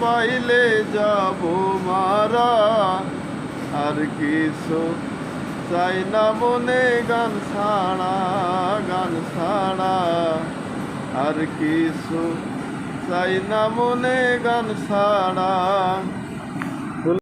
পাইলে যাব মারা। আর কিছু চাই না মনে, গান ছাড়া গান ছাড়া। আর কিছু চাই না মনে, গান ছাড়া।